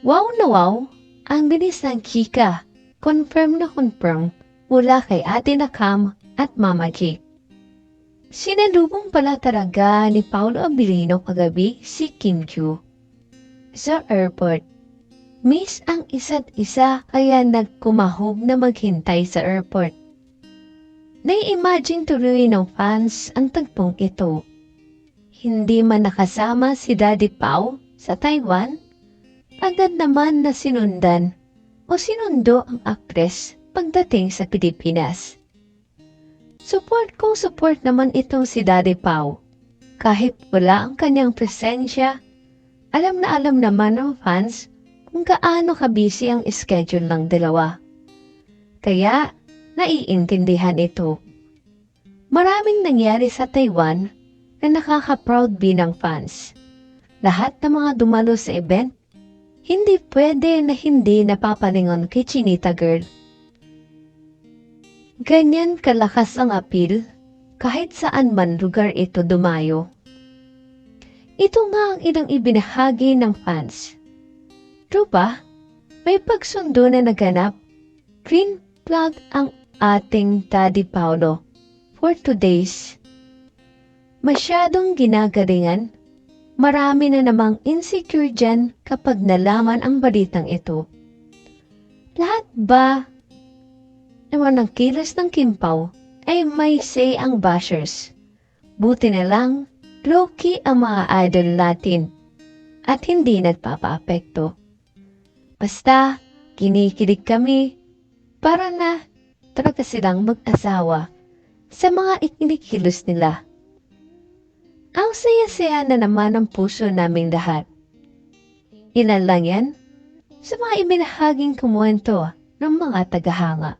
Wow na wow, ang bilis ng chika. Confirm na confirm mula kay Ate Nakam at Mama G. Sinalubong pala talaga ni Paulo Abilino kagabi si Kim Chu. Sa airport, miss ang isa't isa kaya nagkumahog na maghintay sa airport. Nai-imagine tuloy ng fans ang tagpong ito. Hindi man nakasama si Daddy Pau sa Taiwan, agad naman na sinundan o sinundo ang aktres pagdating sa Pilipinas. Support kong support naman itong si Daddy Pau. Kahit wala ang kanyang presensya, alam na alam naman ng fans kung gaano kabisi ang schedule ng dalawa. Kaya, naiintindihan ito. Maraming nangyari sa Taiwan na nakaka-proud binang fans. Lahat ng mga dumalo sa event, hindi pwede na hindi napapalingon kay Chinita Girl. Ganyan kalakas ang appeal kahit saan man lugar ito dumayo. Ito nga ang ilang ibinahagi ng fans. True ba? May pagsundo na naganap. Green flag ang ating Daddy Paolo for two days. Masyadong ginagalingan. Marami na namang insecure dyan kapag nalaman ang balitang ito. Lahat ba naman ng kilos ng Kimpaw ay may say ang bashers. Buti na lang, low-key ang mga idol natin at hindi nagpapa-apekto. Basta, kinikilig kami para na talaga silang mag-asawa sa mga ikinikilos nila. Ang saya-saya na naman ang puso naming lahat. Ilan lang yan sa mga ibinahaging kumwento ng mga tagahanga.